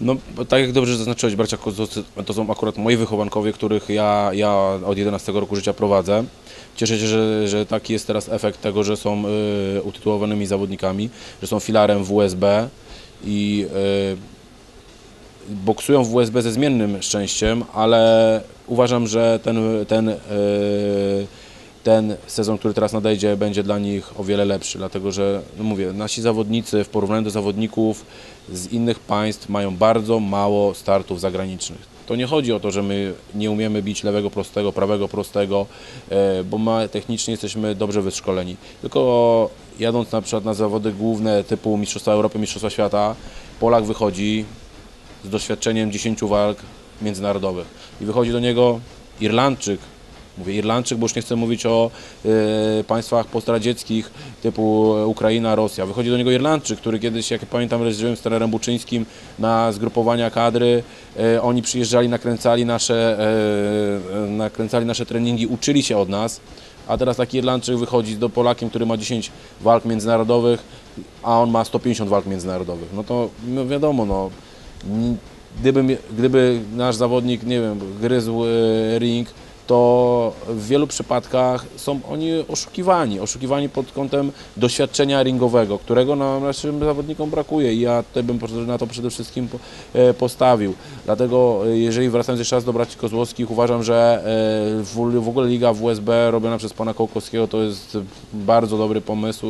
No, tak jak dobrze zaznaczyłeś, bracia to są akurat moi wychowankowie, których ja, ja od 11 roku życia prowadzę. Cieszę się, że, że taki jest teraz efekt tego, że są y, utytułowanymi zawodnikami, że są filarem WSB i y, boksują w WSB ze zmiennym szczęściem, ale uważam, że ten, ten, y, ten sezon, który teraz nadejdzie, będzie dla nich o wiele lepszy, dlatego że, no mówię, nasi zawodnicy w porównaniu do zawodników z innych państw mają bardzo mało startów zagranicznych. To nie chodzi o to, że my nie umiemy bić lewego prostego, prawego prostego, e, bo technicznie jesteśmy dobrze wyszkoleni. Tylko jadąc na przykład na zawody główne typu Mistrzostwa Europy, Mistrzostwa Świata, Polak wychodzi z doświadczeniem 10 walk międzynarodowych i wychodzi do niego Irlandczyk, Mówię Irlandczyk, bo już nie chcę mówić o e, państwach postradzieckich typu Ukraina, Rosja. Wychodzi do niego Irlandczyk, który kiedyś, jak pamiętam, jeździłem z trenerem Buczyńskim na zgrupowania kadry. E, oni przyjeżdżali, nakręcali nasze, e, nakręcali nasze treningi, uczyli się od nas. A teraz taki Irlandczyk wychodzi do Polakiem, który ma 10 walk międzynarodowych, a on ma 150 walk międzynarodowych. No to no wiadomo, no, gdyby, gdyby nasz zawodnik, nie wiem, gryzł ring, to w wielu przypadkach są oni oszukiwani, oszukiwani pod kątem doświadczenia ringowego, którego nam naszym zawodnikom brakuje i ja tutaj bym na to przede wszystkim e, postawił. Dlatego e, jeżeli wracając jeszcze raz do braci Kozłowskich, uważam, że e, w ogóle liga WSB robiona przez pana Kołkowskiego to jest bardzo dobry pomysł.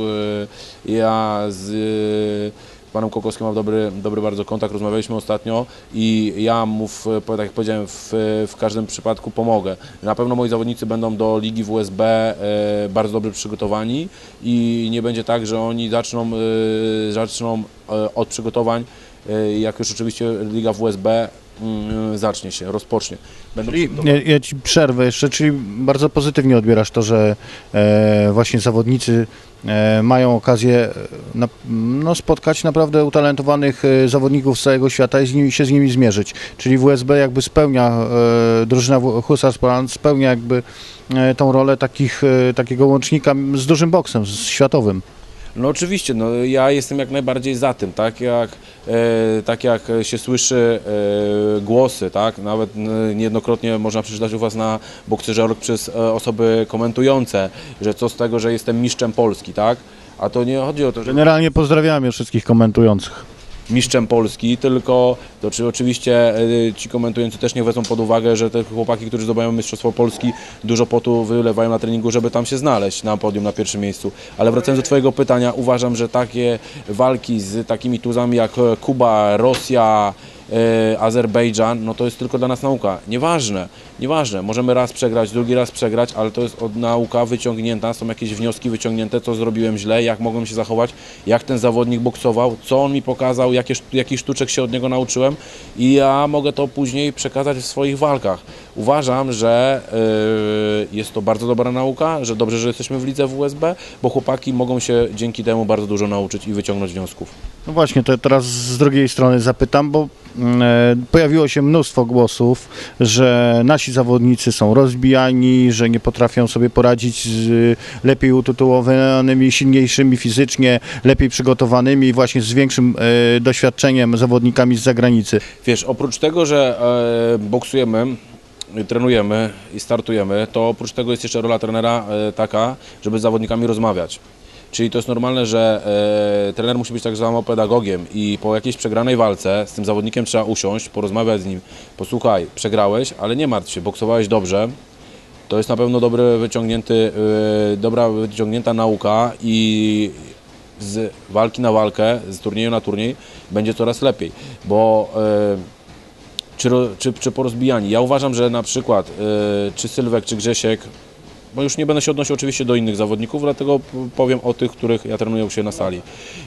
Ja z panem Kokowskim mam dobry, dobry bardzo kontakt, rozmawialiśmy ostatnio i ja mu, w, tak jak powiedziałem, w, w każdym przypadku pomogę. Na pewno moi zawodnicy będą do ligi WSB e, bardzo dobrze przygotowani i nie będzie tak, że oni zaczną, e, zaczną e, od przygotowań, e, jak już oczywiście liga WSB zacznie się, rozpocznie. Będą Czyli, ja, ja ci przerwę jeszcze, czyli bardzo pozytywnie odbierasz to, że e, właśnie zawodnicy e, mają okazję e, na, no, spotkać naprawdę utalentowanych e, zawodników z całego świata i z nimi, się z nimi zmierzyć. Czyli WSB jakby spełnia, e, drużyna Hussars Poland spełnia jakby e, tą rolę takich, e, takiego łącznika z dużym boksem, z światowym. No oczywiście, no ja jestem jak najbardziej za tym, tak jak, e, tak jak się słyszy e, głosy, tak, nawet e, niejednokrotnie można przeczytać u Was na Bokserze.org przez e, osoby komentujące, że co z tego, że jestem mistrzem Polski, tak, a to nie chodzi o to, że Generalnie pozdrawiamy wszystkich komentujących. Mistrzem Polski, tylko to czy oczywiście e, ci komentujący też nie wezmą pod uwagę, że te chłopaki, którzy zdobywają Mistrzostwo Polski, dużo potu wylewają na treningu, żeby tam się znaleźć na podium na pierwszym miejscu. Ale wracając do Twojego pytania, uważam, że takie walki z takimi tuzami jak e, Kuba, Rosja, e, Azerbejdżan, no to jest tylko dla nas nauka. Nieważne, nieważne. Możemy raz przegrać, drugi raz przegrać, ale to jest od nauka wyciągnięta, są jakieś wnioski wyciągnięte, co zrobiłem źle, jak mogłem się zachować, jak ten zawodnik boksował, co on mi pokazał, jakie, jakich sztuczek się od niego nauczyłem i ja mogę to później przekazać w swoich walkach. Uważam, że yy, jest to bardzo dobra nauka, że dobrze, że jesteśmy w lidze WSB, bo chłopaki mogą się dzięki temu bardzo dużo nauczyć i wyciągnąć wniosków. No właśnie, to teraz z drugiej strony zapytam, bo e, pojawiło się mnóstwo głosów, że nasi zawodnicy są rozbijani, że nie potrafią sobie poradzić z y, lepiej utytułowanymi, silniejszymi fizycznie, lepiej przygotowanymi, właśnie z większym e, doświadczeniem zawodnikami z zagranicy. Wiesz, oprócz tego, że e, boksujemy, y, trenujemy i startujemy, to oprócz tego jest jeszcze rola trenera e, taka, żeby z zawodnikami rozmawiać. Czyli to jest normalne, że e, trener musi być tak samo pedagogiem i po jakiejś przegranej walce z tym zawodnikiem trzeba usiąść, porozmawiać z nim. Posłuchaj, przegrałeś, ale nie martw się, boksowałeś dobrze. To jest na pewno dobry wyciągnięty, e, dobra wyciągnięta nauka i z walki na walkę, z turnieju na turniej będzie coraz lepiej, bo e, czy, czy, czy porozbijani. Ja uważam, że na przykład e, czy Sylwek, czy Grzesiek, bo już nie będę się odnosił oczywiście do innych zawodników, dlatego powiem o tych, których ja trenuję siebie na sali.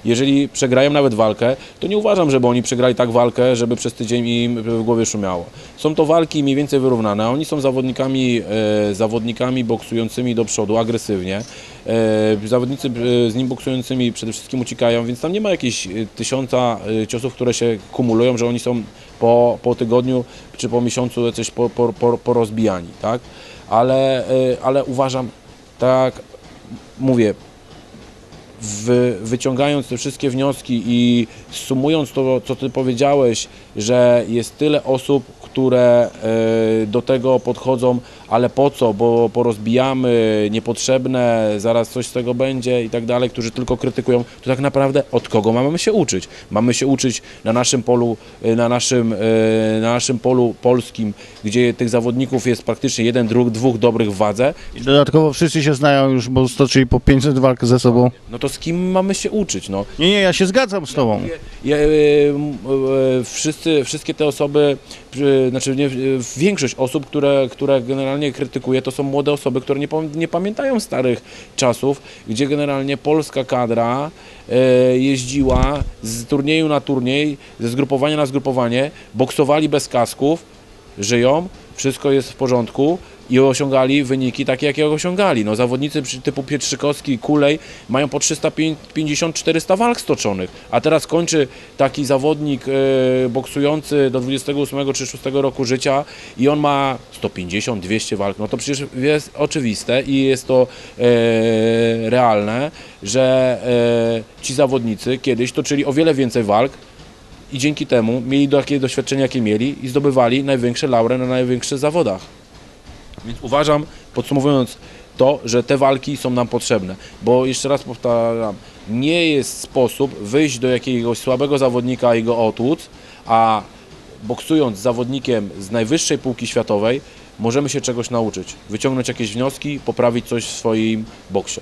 Jeżeli przegrają nawet walkę, to nie uważam, żeby oni przegrali tak walkę, żeby przez tydzień im w głowie szumiało. Są to walki mniej więcej wyrównane, oni są zawodnikami, e, zawodnikami boksującymi do przodu agresywnie. E, zawodnicy e, z nim boksującymi przede wszystkim uciekają, więc tam nie ma jakichś e, tysiąca e, ciosów, które się kumulują, że oni są po, po tygodniu czy po miesiącu jacyś po, po, po, porozbijani, tak? Ale, e, ale uważam, tak mówię, wy, wyciągając te wszystkie wnioski i sumując to, co ty powiedziałeś, że jest tyle osób, które e, do tego podchodzą, ale po co, bo porozbijamy niepotrzebne, zaraz coś z tego będzie i tak dalej, którzy tylko krytykują, to tak naprawdę od kogo mamy się uczyć? Mamy się uczyć na naszym polu, e, na naszym, e, na naszym polu polskim, gdzie tych zawodników jest praktycznie jeden, dwóch, dwóch dobrych w wadze, I dodatkowo wszyscy się znają już, bo stoczyli po 500 walk ze sobą. no to z kim mamy się uczyć? No, Nie, nie, ja się zgadzam z tobą. Ja, m, e, wszyscy, wszystkie te osoby, znaczy nie, większość osób, które, które generalnie krytykuje, to są młode osoby, które nie, nie pamiętają starych czasów, gdzie generalnie polska kadra e, jeździła z turnieju na turniej, ze zgrupowania na zgrupowanie, boksowali bez kasków, żyją, wszystko jest w porządku i osiągali wyniki takie, jakie osiągali. No, zawodnicy typu Pietrzykowski, Kulej mają po 350-400 walk stoczonych, a teraz kończy taki zawodnik e, boksujący do 28 czy 6 roku życia i on ma 150-200 walk. No to przecież jest oczywiste i jest to e, realne, że e, ci zawodnicy kiedyś toczyli o wiele więcej walk, i dzięki temu mieli takie doświadczenia, jakie mieli i zdobywali największe laury na największych zawodach. Więc uważam, podsumowując to, że te walki są nam potrzebne, bo jeszcze raz powtarzam, nie jest sposób wyjść do jakiegoś słabego zawodnika i go otłuc, a boksując z zawodnikiem z najwyższej półki światowej, możemy się czegoś nauczyć, wyciągnąć jakieś wnioski, poprawić coś w swoim boksie.